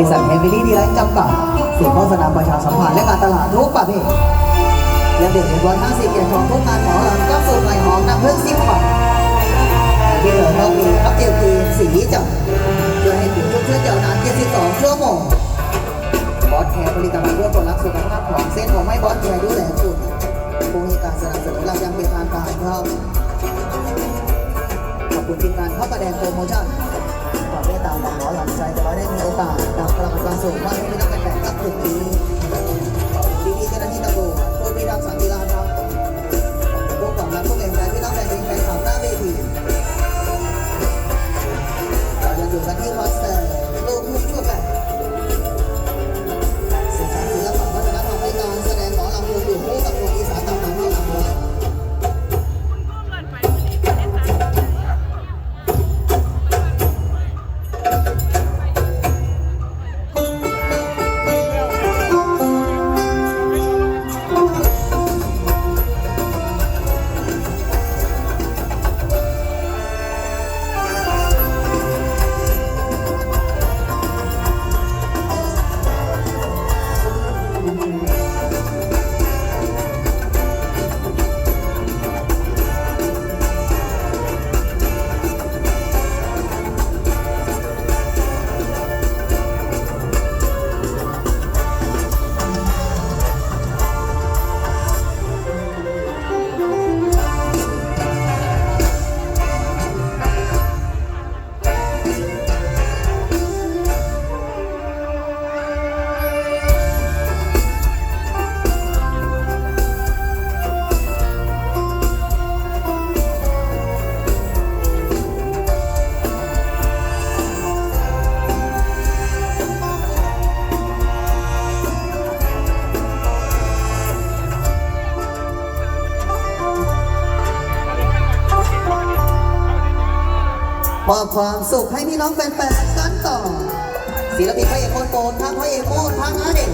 ริษัทเฮมิลี่ดีไลท์จำกัดสื่อโฆษณาประชาสัมพันธ์และการตลาดทุกประเภทยังเด็ดเด็ดร้อยห้าสิบเกียรติของทุกงานหมอลำก็สูตรใหม่หอมน้ำผึ้งสิบฝักที่เหลือเรามีอัพเจลครีสีจับช่วยให้ผิวชุ่มชื้นยาวนาน72ชั่วโมงบอสแคร์ผลิตภัณฑ์เพื่อคนรักสุขภาพของเส้นของไม่บอสแคร์ดูแลคุณผู้มีการสนับสนุนเรายังเป็นทางการครับขอบคุณทีมงานข้าวประแดงโปรโมชั่น ขอบเมตตาหมอหมอหลังใจแต่เราได้มีโอกาสนำพลังความสุขมาให้พี่น้องแฟนๆกับถึงนี้ Thank you. มอบความสุขให้พี่น้องแฟนๆกันต่อศิลปินพระเอกคนโปรดทั้งพระเอกโมดทั้งอาเด็ก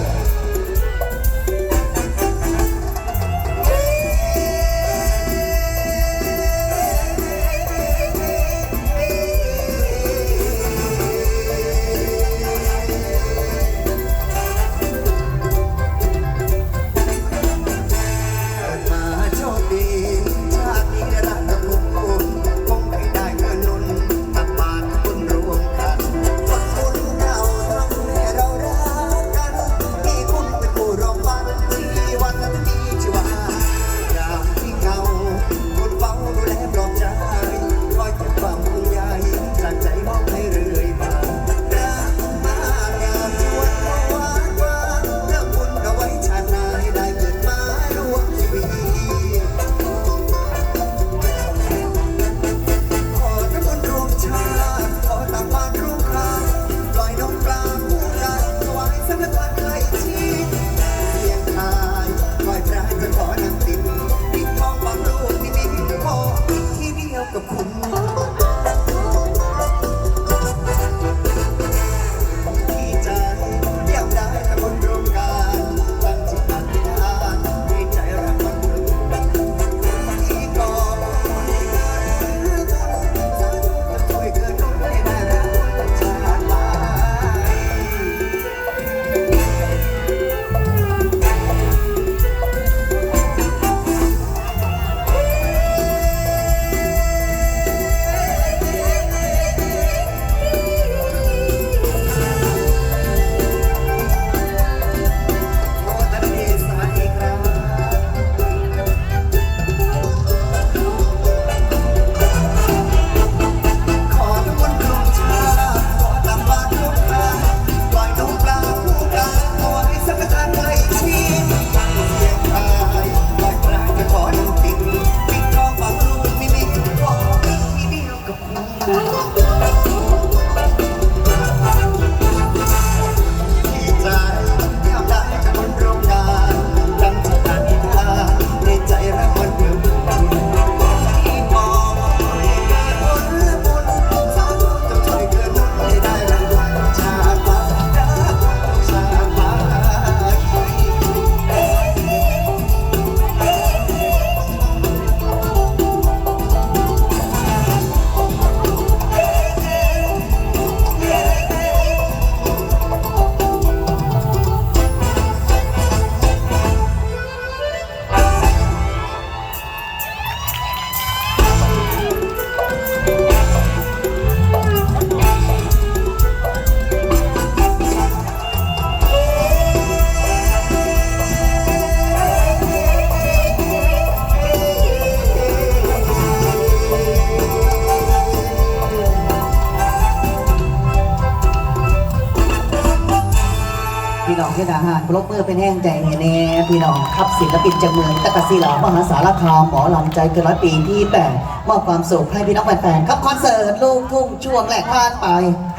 พี่น้องที่ทหารปรบมือเป็นแห้งใจแน่พี่น้องครับศิลปินจากเมืองตะกศิลามหาสารคามหมอลำใจเกินร้อยปีที่แปดมอบความสุขให้พี่น้องแฟนๆครับคอนเสิร์ตลูกทุ่งช่วงแรกผ่านไป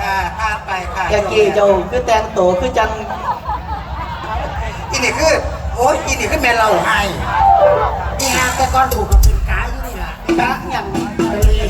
ค่ะข้ามไปค่ะยากีโจคือแต่งโตวคือจังอีนี่คือโอ้ยอีนี่คือแม่เราให้อีงานแต่ก่อนถูกกับเป็นกายอยู่นี่ล่ะกะอย่างไปเรียน